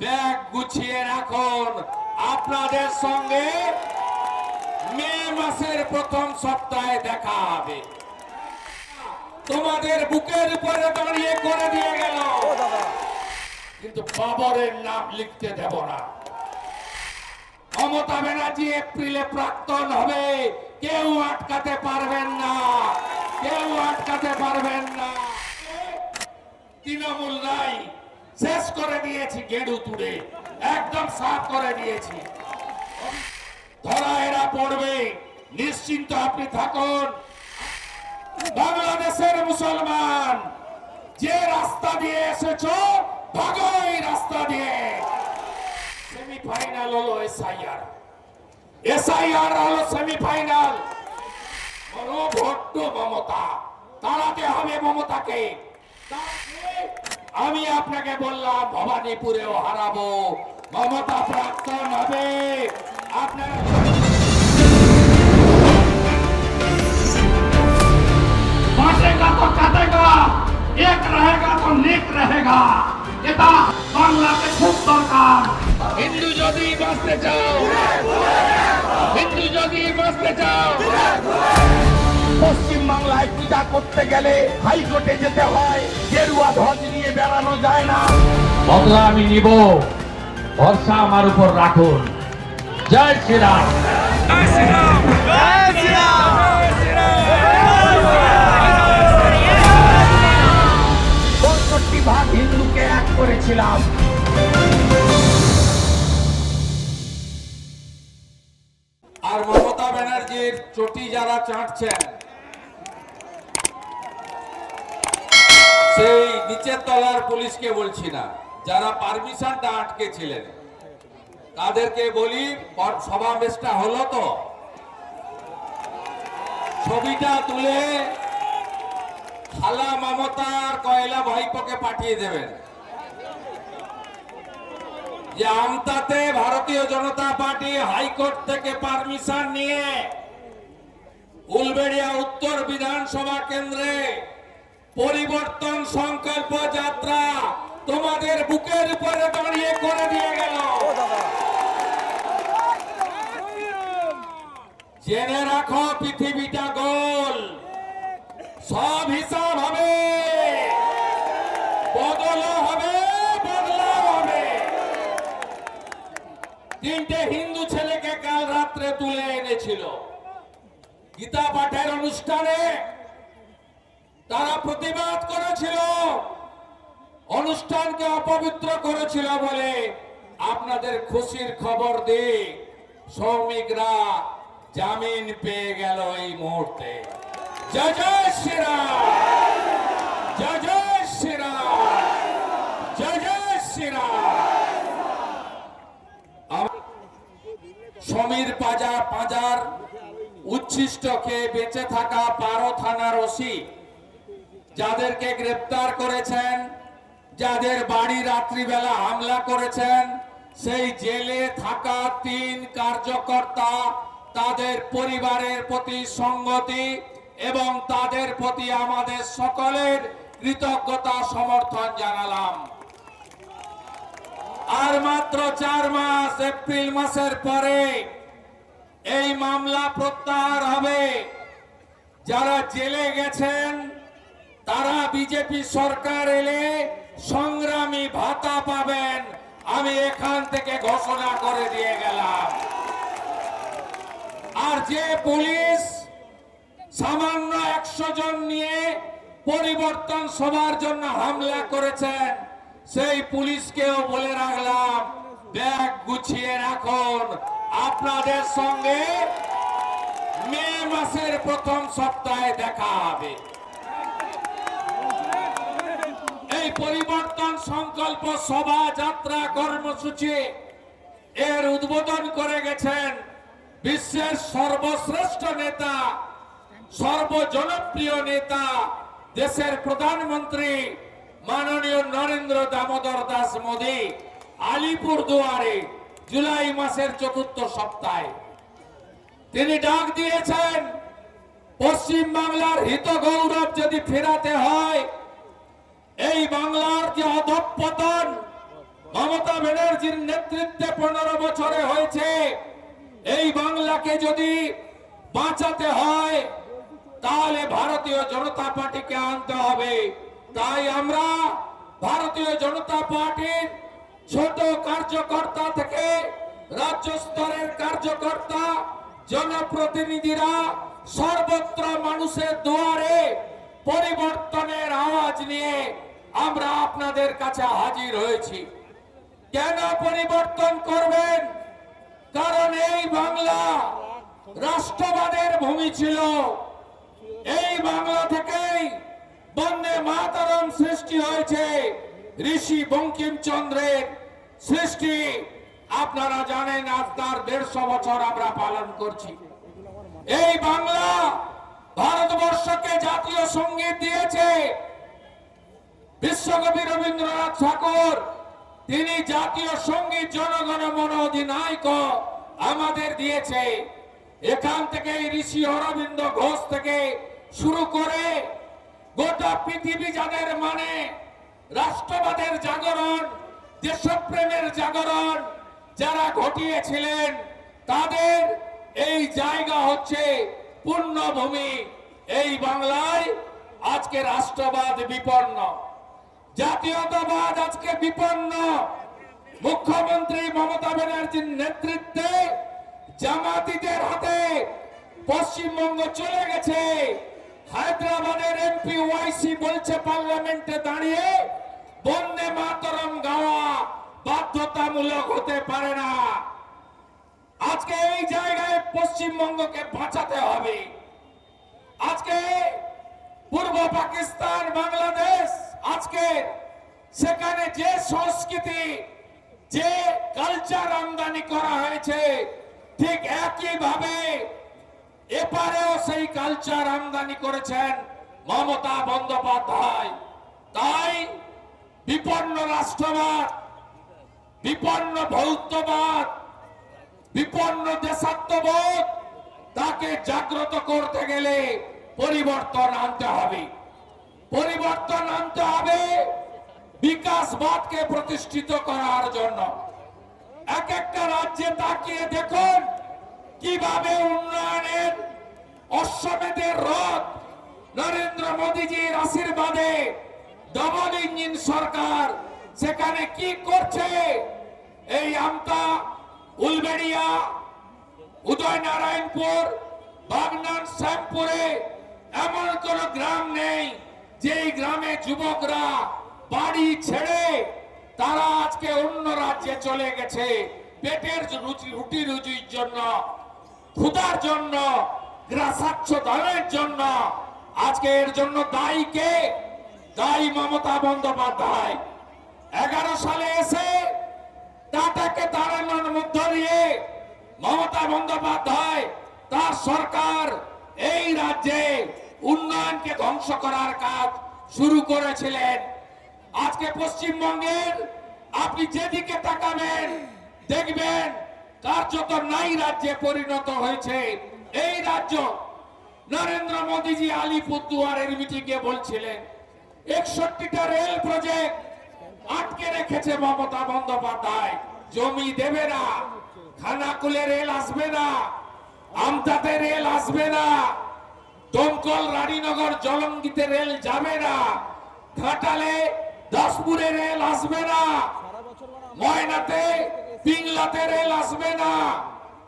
Bag গুছিয়ে রাখুন। আপনাদের সঙ্গে মে মাসের প্রথম সপ্তাহে দেখা হবে। তোমাদের বুকের উপরে দাঁড়িয়ে করে দিয়ে গেল। কিন্তু বাবরের নাম লিখতে দেব না। মমতা ব্যানার্জি এপ্রিলে প্রাক্তন হবে। কেউ আটকাতে পারবেন না। কেউ আটকাতে পারবেন না। তৃণমূল নাই। শেষ করে দিয়েছি গেড়ু তুড়ে একদম সাফ করে দিয়েছি। ধরা এরা পড়বে। নিশ্চিন্ত আপনি থাকুন। বাংলাদেশের মুসলমান, যে রাস্তা দিয়ে এসেছ, ভাগো এই রাস্তা দিয়ে। সেমিফাইনাল হলো এসআইআর। এসআইআর হলো সেমিফাইনাল। ভোট মমতা। তাড়াতে হবে মমতাকে। তাকে আমি আপনাকে বললাম ভবানীপুরেও হারাবো। মমতা প্রাক্তন হবে। আপনারা তো কাটেগা এক তো এটা বাংলাতে খুব যদি চাও যদি চাও পশ্চিম বাংলায় পূজা করতে গেলে হাইকোর্টে যেতে হয়। গেরুয়া ধ্বজ নিয়ে বেড়ানো যায় না। বদলা আমি নিব। ভরসা আমার উপর রাখুন। জয় শ্রীরাম। পঁয়ষট্টি ভাগ হিন্দুকে এক করেছিলাম। আর মমতা ব্যানার্জির চটি যারা চাটছেন সেই নিচের তলার পুলিশকে বলছি না, যারা পারমিশনটা আটকে ছিলেন তাদেরকে বলি সমাবেশটা হলো তো। ছবিটা তুলে খালা মমতার কয়লা ভাইপোকে পাঠিয়ে দেবেন। যে আমতাতে ভারতীয় জনতা পার্টি হাইকোর্ট থেকে পারমিশন নিয়ে উলবেড়িয়া উত্তর বিধানসভা কেন্দ্রে পরিবর্তন সংকল্প যাত্রা তোমাদের বুকের উপরে দাঁড়িয়ে করে দিয়ে গেল। জেনে রাখো পৃথিবীটা গোল। সব হিসাব হবে। বদলও হবে, বদলাও হবে। তিনটে হিন্দু ছেলেকে কাল রাত্রে তুলে এনেছিল। গীতা পাঠের অনুষ্ঠানে তারা প্রতিবাদ করেছিল। অনুষ্ঠানকে অপবিত্র করেছিল বলে আপনাদের খুশির খবর দিয়ে শ্রমিকরা জামিন পেয়ে গেল এই মুহূর্তে। সমীর পাজা পাজার উচ্ছিষ্টকে বেঁচে থাকা বারো থানার ওসি যাদেরকে গ্রেপ্তার করেছেন, যাদের বাড়ি রাত্রিবেলা হামলা করেছেন, সেই জেলে থাকা তিন কার্যকর্তা তাদের পরিবারের প্রতি সঙ্গতি এবং তাদের প্রতি আমাদের সকলের কৃতজ্ঞতা সমর্থন জানালাম। আর মাত্র চার মাস, এপ্রিল মাসের পরে এই মামলা প্রত্যাহার হবে। যারা জেলে গেছেন বিজেপি সরকার এলে সংগ্রামী ভাতা পাবেন। আমি এখান থেকে ঘোষণা করে দিয়ে গেলাম। আর যে পুলিশ সামান্য একশো জন নিয়ে পরিবর্তন সবার জন্য হামলা করেছেন, সেই পুলিশকেও বলে রাখলাম, ব্যাগ গুছিয়ে রাখুন। আপনাদের সঙ্গে মে মাসের প্রথম সপ্তাহে দেখা হবে এই পরিবর্তন সংকল্প সভা যাত্রা কর্মসূচি এর উদ্বোধন করে গেছেন বিশ্বের সর্বশ্রেষ্ঠ নেতা, সর্বজনপ্রিয় নেতা, দেশের প্রধানমন্ত্রী মাননীয় নরেন্দ্র দামোদর দাস মোদী আলিপুর দুয়ারে জুলাই মাসের চতুর্থ সপ্তাহে। তিনি ডাক দিয়েছেন পশ্চিম বাংলার হিত গৌরব যদি ফেরাতে হয় এই বাংলার যে অধঃপতন মমতা ব্যানার্জির নেতৃত্বে পনেরো বছরে হয়েছে। এই বাংলাকে যদি বাঁচাতে হয়, তাহলে ভারতীয় জনতা পার্টিকে আনতে হবে। তাই আমরা ভারতীয় জনতা পার্টির ছোট কার্যকর্তা থেকে রাজ্য স্তরের কার্যকর্তা, জনপ্রতিনিধিরা সর্বত্র মানুষের দুয়ারে পরিবর্তনের আওয়াজ নিয়ে আমরা আপনাদের কাছে হাজির হয়েছি। কেন পরিবর্তন করবেন? কারণ এই বাংলা রাষ্ট্রবাদের ভূমি ছিল। এই বাংলা থেকেই বন্দে মাতারম সৃষ্টি হয়েছে। ঋষি বঙ্কিমচন্দ্রের সৃষ্টি। আপনারা জানেন, আজ তার দেড়শো বছর আমরা পালন করছি। এই বাংলা ভারতবর্ষকে জাতীয় সংগীত দিয়েছে। বিশ্বকবি রবীন্দ্রনাথ ঠাকুর, তিনি জাতীয় সংগীত জনগণ মন অধিনায়ক আমাদের দিয়েছে। এখান থেকে ঋষি অরবিন্দ ঘোষ থেকে শুরু করে গোটা পৃথিবী যাদের মানে রাষ্ট্রবাদের জাগরণ, দেশপ্রেমের জাগরণ যারা ঘটিয়েছিলেন, তাদের এই জায়গা হচ্ছে পূর্ণভূমি। এই বাংলায় আজকে রাষ্ট্রবাদ বিপন্ন। জাতীয়তাবাদ আজকে বিপন্ন। মুখ্যমন্ত্রী মমতা ব্যানার্জির নেতৃত্বে জামাতিদের হাতে পশ্চিমবঙ্গ চলে গেছে। হায়দ্রাবাদের এমপি ওয়াইসি বলছে পার্লামেন্টে দাঁড়িয়ে বন্দে মাতরম গাওয়া বাধ্যতামূলক হতে পারে না। আজকে এই জায়গায় পশ্চিমবঙ্গকে বাঁচাতে হবে। আজকে পূর্ব পাকিস্তান, বাংলাদেশ আজকে সেখানে যে সংস্কৃতি, যে কালচার আমদানি করা হয়েছে, ঠিক একই ভাবে এপারেও সেই কালচার আমদানি করেছেন মমতা বন্দ্যোপাধ্যায়। তাই বিপন্ন রাষ্ট্রবাদ, বিপন্ন ভৌতবাদ, বিপন্ন দেশাত্মবোধ, তাকে জাগ্রত করতে গেলে পরিবর্তন আনতে হবে। পরিবর্তন আনতে হবে বিকাশবাদকে প্রতিষ্ঠিত করার জন্য। এক একটা রাজ্যে তাকিয়ে দেখুন কীভাবে উন্নয়নের অশ্বমেধের রথ নরেন্দ্র মোদীজির আশীর্বাদে ডবল ইঞ্জিন সরকার সেখানে কি করছে? এই আমতা উলবেড়িয়া, উদয়নারায়ণপুর, বাগনান শ্যামপুরে এমন কোন গ্রাম নেই যেই গ্রামে যুবকরা বাড়ি ছেড়ে তারা আজকে অন্য রাজ্যে চলে গেছে। পেটের রুটি রুজির জন্য, ক্ষুধার জন্য, গ্রাসাচ্ছ জন্য। আজকে এর জন্য দায়ী কে? দায়ী মমতা বন্দ্যোপাধ্যায়। এগারো সালে এসে টাটাকে তাড়ানোর মধ্য দিয়ে মমতা বন্দ্যোপাধ্যায়, তার সরকার এই রাজ্যে উন্নয়নকে ধ্বংস করার কাজ শুরু করেছিলেন। আজকে পশ্চিমবঙ্গের আপনি যেদিকে তাকাবেন, দেখবেন কার্যত নাই রাজ্যে পরিণত হয়েছে। এই রাজ্য নরেন্দ্র মোদীজি আলিপুরদুয়ারের মিটিংয়ে বলছিলেন, একষট্টিটা রেল প্রজেক্ট আটকে রেখেছে মমতা বন্দ্যোপাধ্যায়। জমি দেবে না, খানাকুলে রেল আসবে না, আমতাতে রেল আসবে না। দমকল রানীনগর জলঙ্গিতে রেল যাবে না। ঘাটালে দাসপুরে রেল আসবে না। ময়নাতে পিংলাতে রেল আসবে না।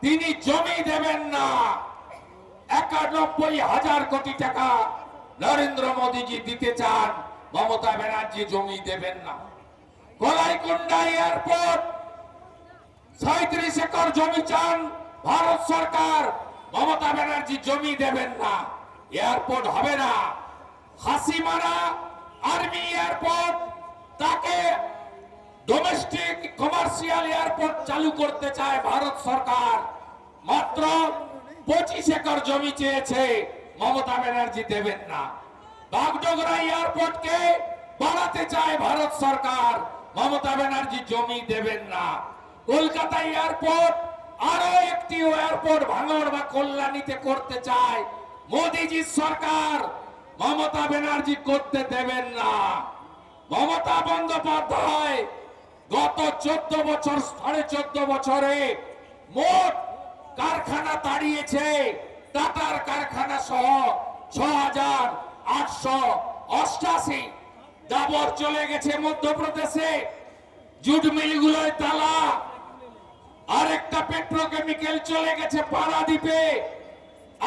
তিনি জমি দেবেন না। একানব্বই হাজার কোটি টাকা নরেন্দ্র মোদীজি দিতে চান। মমতা ব্যানার্জি জমি দেবেন না। গলাইকুন্ডা এয়ারপোর্ট সাঁত্রিশ একর জমি চান ভারত সরকার। মমতা ব্যানার্জি জমি দেবেন না। এয়ারপোর্ট হবে না। হাসিমারা আর্মি এয়ারপোর্ট তাকে ডোমেস্টিক কমার্শিয়াল এয়ারপোর্ট চালু করতে চায় ভারত সরকার। মাত্র পঁচিশ একর জমি চেয়েছে মমতা ব্যানার্জি দেবেন না। বাগডোগরা এয়ারপোর্টকে বাড়াতে চায় ভারত সরকার। মমতা ব্যানার্জি জমি দেবেন না। কলকাতা এয়ারপোর্ট আরও একটি এয়ারপোর্ট ভাঙড় বা কল্যাণীতে করতে চায় মোদিজির সরকার মমতা ব্যানার্জি করতে দেবেন না। মমতা বন্দ্যোপাধ্যায় গত চোদ্দ বছর, সাড়ে চোদ্দ বছরে মোট কারখানা তাড়িয়েছে। টাটার কারখানা সহ ছ হাজার আটশো অষ্টাশি। ডাবর চলে গেছে মধ্যপ্রদেশে। জুট মিলগুলোয় তালা। আরেকটা পেট্রোকেমিক্যাল চলে গেছে পারাদ্বীপে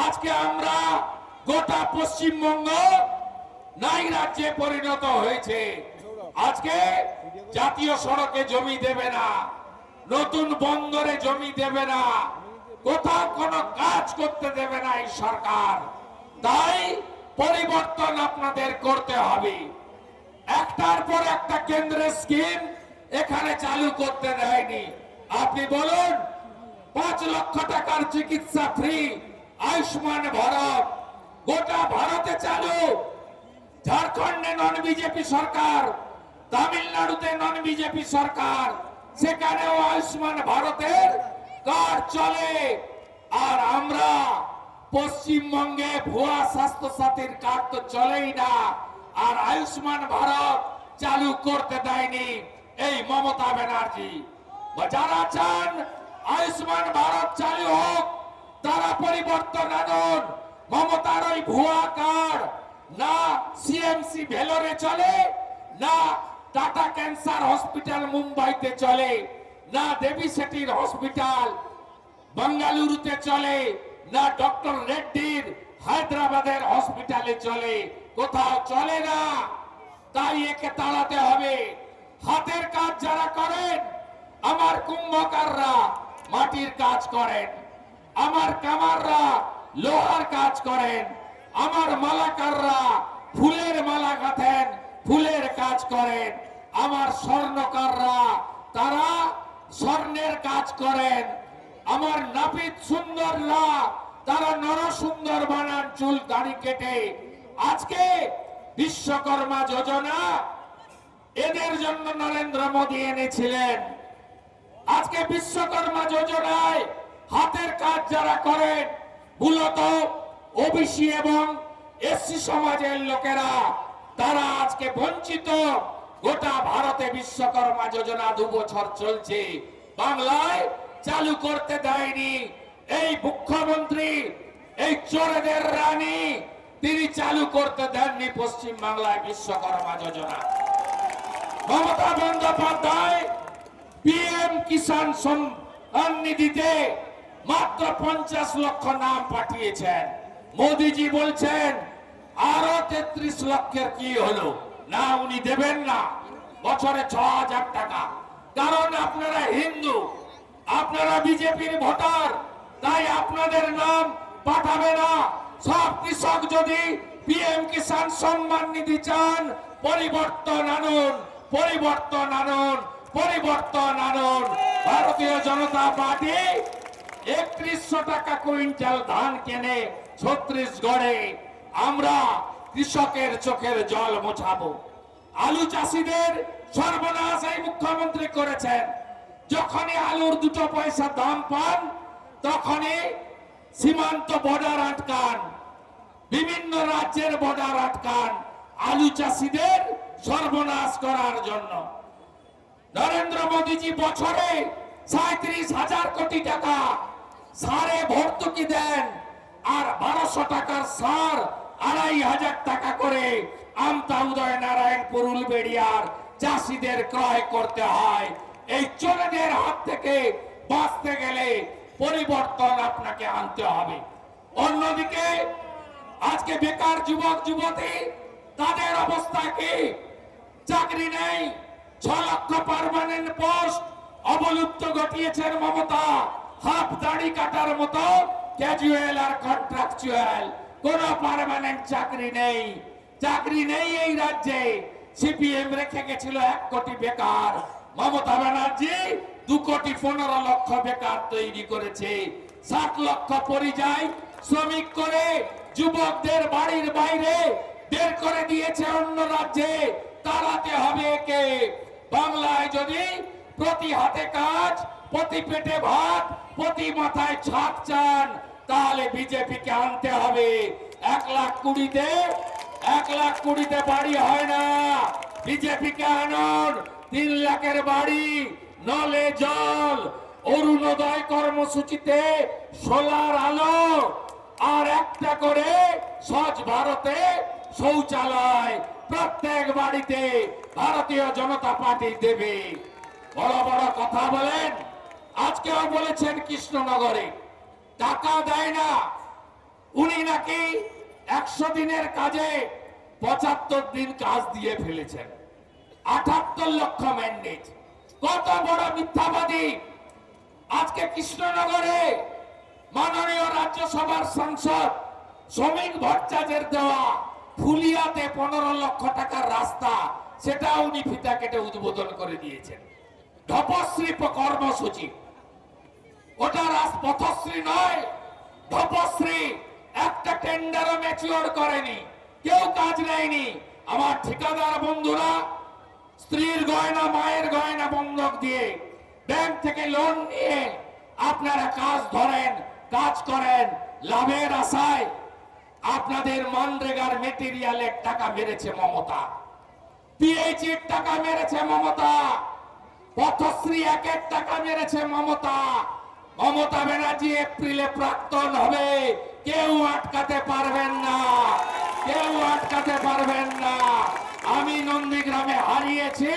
আজকে আমরা গোটা পশ্চিমবঙ্গ নাই রাজ্যে পরিণত হয়েছে। আজকে জাতীয় সড়কে জমি দেবে না, নতুন বন্দরে জমি দেবে না, কোথাও কোনো কাজ করতে দেবে না এই সরকার। তাই পরিবর্তন আপনাদের করতে হবে। একটার পর একটা কেন্দ্রের স্কিম এখানে চালু করতে দেয়নি। আপনি বলুন, পাঁচ লক্ষ টাকার চিকিৎসা ফ্রি আয়ুষ্মান ভারত, গোটা ভারতে চালু। ঝাড়খণ্ডে নন বিজেপি সরকার, তামিলনাড়ুতে নন বিজেপি সরকার, সেখানেও আয়ুষ্মান ভারতের কার্ড চলে। আর আমরা পশ্চিমবঙ্গে ভুয়া স্বাস্থ্য সাথীর কার্ড তো চলেই না, আর আয়ুষ্মান ভারত চালু করতে দেয়নি এই মমতা ব্যানার্জি। যারা চান আয়ুষ্মান ভারত চালু হোক তারা পরিবর্তন আনুন। মমতার ওই ভুয়া কার্ড না সিএমসি ভেলোরে চলে, না টাটা ক্যান্সার হসপিটাল মুম্বাইতে চলে, না দেবী সেটির হসপিটাল বেঙ্গালুরুতে চলে, না ডক্টর রেড্ডির হায়দ্রাবাদের হসপিটালে চলে। কোথাও চলে না, তাই একে তাড়াতে হবে। হাতের কাজ যারা করেন, আমার কুম্ভকাররা মাটির কাজ করেন। আমার কামাররা লোহার কাজ করেন, আমার মালাকাররা ফুলের মালা গাঁথেন, ফুলের কাজ করেন, আমার স্বর্ণকাররা তারা স্বর্ণের কাজ করেন, আমার নাপিত সুন্দররা তারা নর সুন্দর বানান চুল দাড়ি কেটে। আজকে বিশ্বকর্মা যোজনা এদের জন্য নরেন্দ্র মোদী এনেছিলেন। আজকে বিশ্বকর্মা যোজনায় হাতের কাজ যারা করেন, মূলত ওবিসি এবং এসসি সমাজের লোকেরা, তারা আজকে বঞ্চিত। গোটা ভারতে বিশ্বকর্মা যোজনা দু বছর চলছে। বাংলায় চালু করতে দেয়নি। এই মুখ্যমন্ত্রী, এই চোরেদের রানী, তিনি চালু করতে দেননি পশ্চিম বাংলায় বিশ্বকর্মা যোজনা। মমতা বন্দ্যোপাধ্যায়, পিএম কিষাণ সম্মান নিধিতে মাত্র পঞ্চাশ লক্ষ নাম পাঠিয়েছেন। মোদিজি বলছেন, আরও তেত্রিশ লক্ষের কি হলো? না, উনি দেবেন না। বছরে ছ হাজার টাকা। কারণ আপনারা হিন্দু, আপনারা বিজেপির ভোটার, তাই আপনাদের নাম পাঠাবে না। সব কৃষক যদি পিএম কিষাণ সম্মান নিধি চান, পরিবর্তন আনুন পরিবর্তন আনুন পরিবর্তন আনুন। ভারতীয় জনতা পার্টি একত্রিশশো টাকা কুইন্টাল ধান কেনে ছত্রিশগড়ে আমরা কৃষকের চোখের জল মোছাবো। আলু চাষিদের সর্বনাশ মুখ্যমন্ত্রী করেছেন। যখনই আলুর দুটো পয়সা দাম পান, তখনই সীমান্ত বর্ডার আটকান। বিভিন্ন রাজ্যের বর্ডার আটকান আলু চাষিদের সর্বনাশ করার জন্য। নরেন্দ্র মোদীজি বছরে সাঁত্রিশ হাজার কোটি টাকা সারে ভর্তুকি দেন। আর বারোশো টাকার সার আড়াই হাজার টাকা করে আমতা উদয় নারায়ণপুর উলবেড়িয়ার চাষিদের ক্রয় করতে হয়। এই চোরেদের হাত থেকে বাঁচতে গেলে পরিবর্তন আপনাকে আনতে হবে। অন্যদিকে, আজকে বেকার যুবক, যুবতী, তাদের অবস্থা কি? চাকরি নেই, ছ লক্ষ পার্মানেন্ট পোস্ট অবলুপ্ত ঘটিয়েছেন মমতা। হাফ দাড়ি কাটার মতো ক্যাজুয়াল আর কন্ট্রাকচুয়াল কোন পার্মানেন্ট চাকরি নেই। চাকরি নেই এই রাজ্যে। সিপিএম রেখে গেছিল এক কোটি বেকার। মমতা ব্যানার্জি দু কোটি পনেরো লক্ষ বেকার তৈরি করেছে। ষাট লক্ষ পরিযায়ী শ্রমিক করে যুবকদের বাড়ির বাইরে বের করে দিয়েছে অন্য রাজ্যে। তাড়াতে হবে একে। বাংলায় যদি প্রতি হাতে কাজ প্রতি পেটে ভাত, প্রতি মাথায় ছাদ চান, তাহলে বিজেপিকে আনতে হবে। এক লাখ কুড়িতে, এক লাখ কুড়িতে বাড়ি হয় না। বিজেপিকে আনুন, তিন লাখের বাড়ি, নলে জল। অরুণোদয় কর্মসূচিতে সোলার আলো, আর একটা করে স্বচ্ছ ভারতে শৌচালয় প্রত্যেক বাড়িতে ভারতীয় জনতা পার্টি দেবে। বড় বড় কথা বলেন আজকেও বলেছেন কৃষ্ণনগরে। টাকা দেয় না। উনি নাকি একশো দিনের কাজে পঁচাত্তর দিন কাজ দিয়ে ফেলেছেন। আটাত্তর লক্ষ ম্যান্ডেট। কত বড় মিথ্যাবাদী। আজকে কৃষ্ণনগরে মাননীয় রাজ্যসভার সাংসদ শ্রমিক ভট্টাচার্যের দেওয়া ফুলিয়াতে পনেরো লক্ষ টাকার রাস্তা সেটা উনি ফিতা কেটে উদ্বোধন করে দিয়েছেন। ধপশ্রী কর্মসূচি। ওটা রাস- পথশ্রী নয়, ধপশ্রী। একটা টেন্ডারও ম্যাচিওর করেনি। কেউ কাজ নেয়নি। আমার ঠিকাদার বন্ধুরা, স্ত্রীর গয়না, মায়ের গয়না বন্ধক দিয়ে ব্যাংক থেকে লোন নিয়ে আপনারা কাজ ধরেন, কাজ করেন, লাভের আশায় আপনাদের মনরেগার মেটেরিয়ালের টাকা মেরেছে মমতা। পিএইচির টাকা মেরেছে মমতা। পথশ্রী একের টাকা মেরেছে মমতা। মমতা ব্যানার্জি এপ্রিলে প্রাক্তন হবে। কেউ আটকাতে পারবেন না। কেউ আটকাতে পারবেন না। আমি নন্দীগ্রামে হারিয়েছি।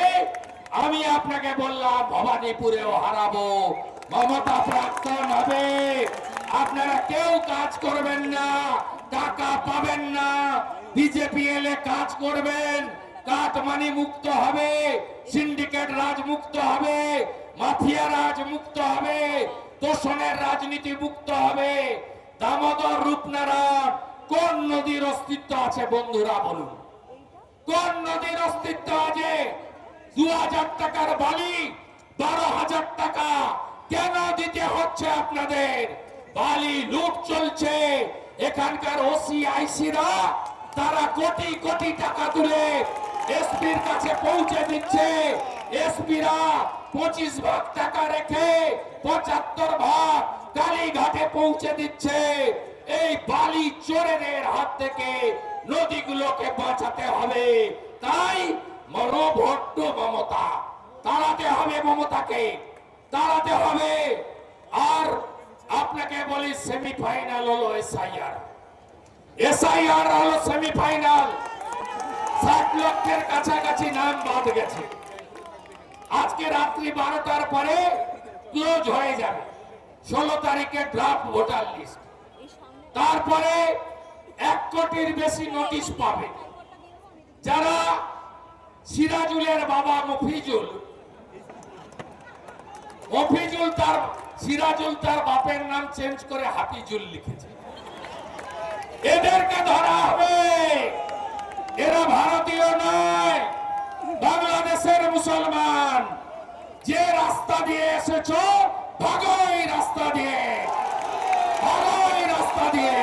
আমি আপনাকে বললাম, ভবানীপুরেও হারাবো। মমতা প্রাক্তন হবে। আপনারা কেউ কাজ করবেন না। টাকা পাবেন না। বিজেপি এলে কাজ করবেন। কাটমানি মুক্ত হবে। সিন্ডিকেট রাজ মুক্ত হবে। মাফিয়া রাজ মুক্ত হবে। তোষণের রাজনীতি মুক্ত হবে। দামোদর রূপনারায়ণ, কোন নদীর অস্তিত্ব আছে বন্ধুরা বলুন? কোন নদীর অস্তিত্ব আছে? দু হাজার টাকার বালি বারো হাজার টাকা কেন দিতে হচ্ছে আপনাদের? বালি লুট চলছে। এখানকার ওসি আইসিরা তারা কোটি কোটি টাকা তুলে এসপির কাছে পৌঁছে দিচ্ছে। এসপিরা পঁচিশ ভাগ টাকা রেখে পঁচাত্তর ভাগ কালীঘাটে পৌঁছে দিচ্ছে। এই বালি চোরেদের হাত থেকে নদীগুলোকে বাঁচাতে হবে। তাই মনোভট্ট মমতা, তাড়াতে হবে মমতাকে, তাড়াতে হবে। আর আপনাকে বলি সেমিফাইনাল হলো এসআইআর এসআইআর হলো সেমিফাইনাল ষাট লক্ষের কাছাকাছি নাম বাদ গেছে। আজকে রাত্রি বারোটার পরে ক্লোজ হয়ে যাবে। ষোলো তারিখে ড্রাফট ভোটার লিস্ট তারপরে এক কোটির বেশি নোটিশ পাবে। যারা সিরাজুলের বাবা মফিজুল মফিজুল তার, সিরাজুল তার বাপের নাম চেঞ্জ করে হাফিজুল লিখেছে। এদেরকে ধরা হবে। এরা ভারতীয় নয়। বাংলাদেশের মুসলমান, যে রাস্তা দিয়ে এসেছ ভাগো এই রাস্তা দিয়ে ভাগো এই রাস্তা দিয়ে।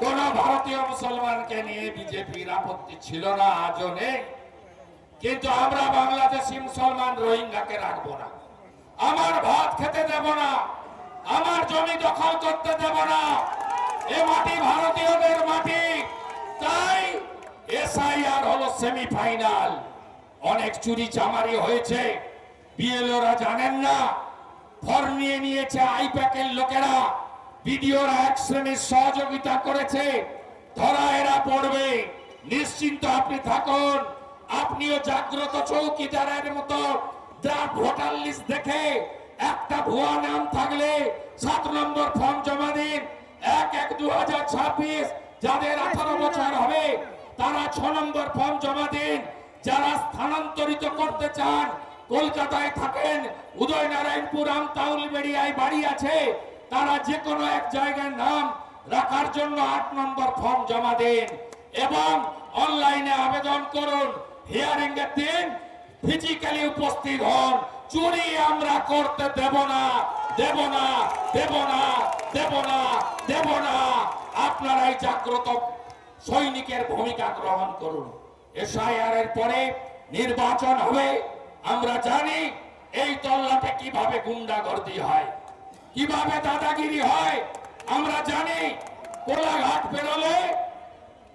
কোন ভারতীয় মুসলমানকে নিয়ে বিজেপির আপত্তি ছিল না, আজও নেই। কিন্তু আমরা বাংলাদেশি মুসলমান রোহিঙ্গাকে রাখব না। আমার ভাত খেতে দেব না, আমার জমি দখল করতে দেব না। এ মাটি ভারতীয়দের মাটি, তাই এসআইআর হলো সেমিফাইনাল। অনেক চুরি চামারি হয়েছে। বিএলওরা জানেন না। ফর নিয়ে নিয়েছে আইপ্যাকের লোকেরা। বিডিওরা এক শ্রেণির সহযোগিতা করেছে। ধরা এরা পড়বে। নিশ্চিন্ত আপনি থাকুন। আপনিও জাগ্রত চৌকিদারের মতো ড্রাফট ভোটার লিস্ট দেখে একটা ভুয়া নাম থাকলে সাত নম্বর ফর্ম জমা দিন। এক এক দু যাদের আঠারো বছর হবে, তারা ছ নম্বর ফর্ম জমা দিন। যারা স্থানান্তরিত করতে চান, কলকাতায় থাকেন, উদয়নারায়ণপুর, আমতাউল বেড়িয়ায় বাড়ি আছে, তারা যে কোনো এক জায়গায় নাম রাখার জন্য আট নম্বর ফর্ম জমা দিন এবং অনলাইনে আবেদন করুন। হিয়ারিং এর দিন ফিজিক্যালি উপস্থিত হন। চুরি আমরা করতে দেব না দেব না দেব না দেব না দেব না। আপনারাই জাগ্রত সৈনিকের ভূমিকা গ্রহণ করুন। এসআইআর এর পরে নির্বাচন হবে, আমরা জানি এই তল্লাটে কীভাবে গুন্ডাগর্দি হয়, কীভাবে দাদাগিরি হয়, আমরা জানি কোলাঘাট বেরোলে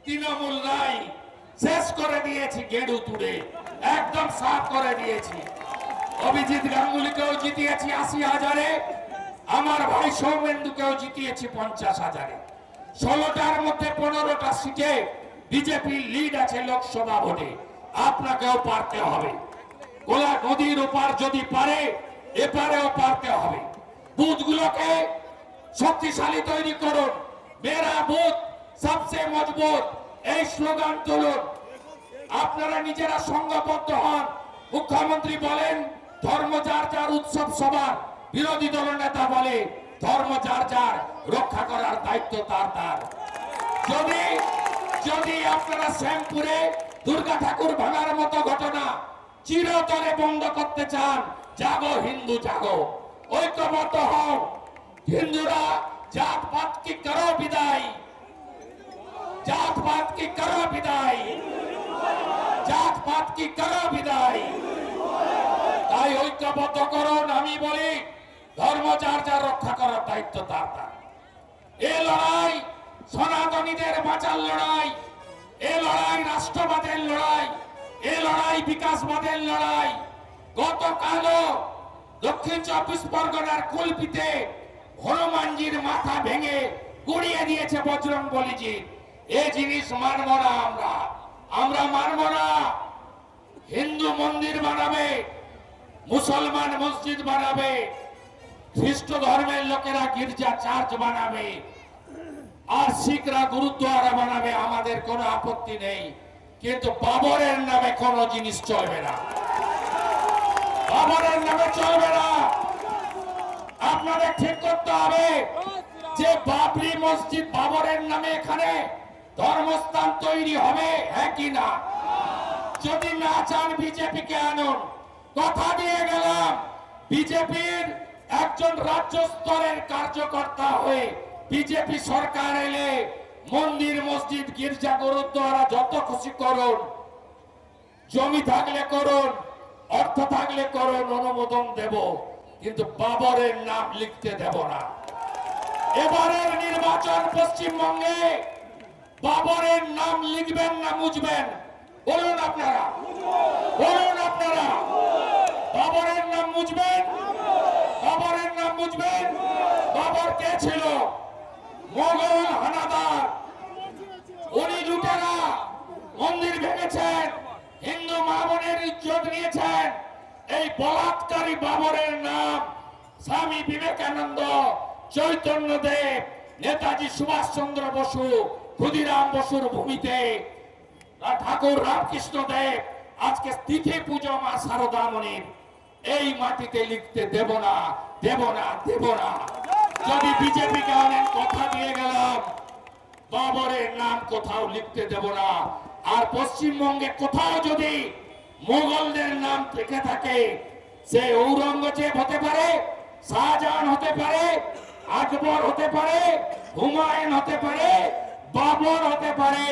তৃণমূল নাই। শেষ করে দিয়েছি গেড়ু তুড়ে একদম সাফ করে দিয়েছি। অভিজিৎ গাঙ্গুলিকেও জিতিয়েছি আশি হাজারে, আমার ভাই সৌমেন্দুকেও জিতিয়েছি পঞ্চাশ হাজারে। ষোলোটার মধ্যে পনেরোটা সিটে বিজেপির লিড আছে লোকসভা ভোটে। আপনাকেও পারতে হবে। গোলা নদীর ওপার যদি পারে, এপারেও পারতে হবে। বুথগুলোকে শক্তিশালী তৈরি করুন। মেরা বুথ, সবচেয়ে মজবুত। এই স্লোগান তুলুন। আপনারা নিজেরা সংঘবদ্ধ হন। মুখ্যমন্ত্রী বলেন, ধর্ম যার যার উৎসব সবার। বিরোধী দল নেতা বলে, ধর্ম যার যার রক্ষা করার দায়িত্ব তার তার। যদি যদি আপনারা শ্যামপুরে দুর্গা ঠাকুর ভাঙার মতো ঘটনা চিরতরে বন্ধ করতে চান, জাগো, হিন্দু জাগো। ঐক্যবদ্ধ হও। হিন্দুরা জাত পাত কি করো বিদায়? জাত পাত কি করো বিদায়? জাত পাত কি করো বিদায়? তাই ঐক্যবদ্ধ করুন, আমি বলি, ধর্ম যার যার রক্ষা করার দায়িত্ব তার তার। এ লড়াই সনাতনীদের বাঁচার লড়াই, এ লড়াই রাষ্ট্রবাদের লড়াই, এ লড়াই বিকাশবাদের লড়াই। গতকালও দক্ষিণ চব্বিশ পরগনার কুলপিতে হনুমানজির মাথা ভেঙে গুড়িয়ে দিয়েছে বজরং বলিজি এ জিনিস মানব না আমরা। আমরা মানব না। হিন্দু মন্দির বানাবে, মুসলমান মসজিদ বানাবে, খ্রিস্ট ধর্মের লোকেরা গির্জা চার্চ বানাবে। আর শিখরা গুরুদ্বারা বানাবে, আমাদের কোনো আপত্তি নেই। কিন্তু বাবরের নামে কোনো জিনিস চলবে না। বাবরের নামে চলবে না। আপনাদের ঠিক করতে হবে যে বাবরি মসজিদ বাবরের নামে এখানে ধর্মস্থান তৈরি হবে হ্যাঁ কি না? যদি না চান বিজেপিকে আনুন। কথা দিয়ে গেলাম, বিজেপির একজন রাজ্য স্তরের কার্যকর্তা হয়ে বিজেপি সরকার এলে মন্দির, মসজিদ, গির্জা, গুরুদ্বারা যত খুশি করুন। জমি থাকলে করুন, অর্থ থাকলে করুন, অনুমোদন দেব, কিন্তু বাবরের নাম লিখতে দেব না। এবারের নির্বাচন পশ্চিমবঙ্গে বাবরের নাম লিখবেন না মুছবেন বলুন আপনারা। বলুন আপনারা। বাবরের নাম মুছবেন বাবরের নাম মুছবেন বাবর কে ছিল? মোগল হানাদার। উনি লুটেরা, মন্দির ভেঙেছেন, হিন্দু মা বোনের ইজ্জত নিয়েছেন। এই বলাৎকারী বাবরের নাম স্বামী বিবেকানন্দ, চৈতন্য দেব, নেতাজি সুভাষচন্দ্র বসু, ক্ষুদিরাম বসুর ভূমিতে। ঠাকুর রামকৃষ্ণ দেব, আজকে তিথি পুজো মা সারদা মনির এই মাটিতে লিখতে দেব না দেব না দেব না। যদি বিজেপিকে আনেন কথা দিয়ে গেলাম বাবরের নাম কোথাও লিখতে দেব না। আর পশ্চিমবঙ্গে কোথাও যদি মোগলদের নাম থেকে থাকে, সে ঔরঙ্গজেব হতে পারে, শাহজাহান হতে পারে, আকবর হতে পারে, হুমায়ুন হতে পারে, বাবর হতে পারে,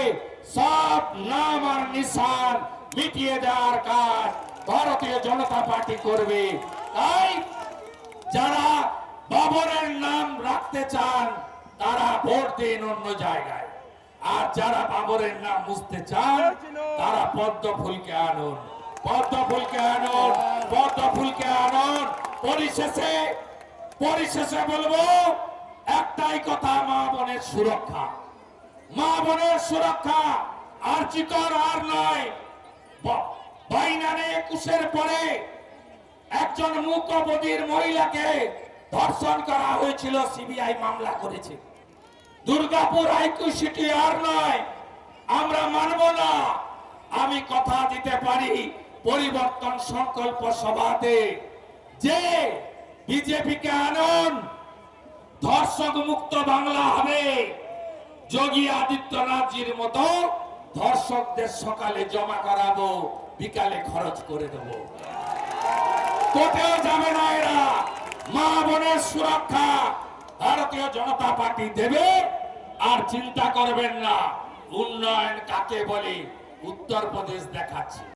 সব নাম আর নিশান মিটিয়ে দেওয়ার কাজ ভারতীয় জনতা পার্টি করবে। তাই যারা বাবরের নাম রাখতে চান, তারা ভোট দিন অন্য জায়গায়। আর যারা বাবরের নাম মুছতে চান, তারা পদ্ম ফুলকে আনুন। পদ্ম ফুলকে আনুন, পদ্ম ফুলকে আনুন। পরিশেষে পরিশেষে বলব, একটাই কথা, মা বোনের সুরক্ষা। মা বোনের সুরক্ষা আর চিকর আর নয়। একুশের পরে একজন মুখবধির মহিলাকে ধর্ষণ করা হয়েছিল, সিবিআই মামলা করেছে। দুর্গাপুর আইকিউ সিটি আর নয়, আমরা মানব না। আমি কথা দিতে পারি পরিবর্তন সংকল্প সভাতে যে বিজেপিকে আনুন, ধর্ষক মুক্ত বাংলা হবে। যোগী আদিত্যনাথজির মতো ধর্ষকদের সকালে জমা করাবো, বিকালে খরচ করে দেবো। কোথাও যাবে না এরা। মা বোনের সুরক্ষা ভারতীয় জনতা পার্টি দেবে আর চিন্তা করবেন না। উন্নয়ন কাকে বলে? উত্তরপ্রদেশ দেখাচ্ছে।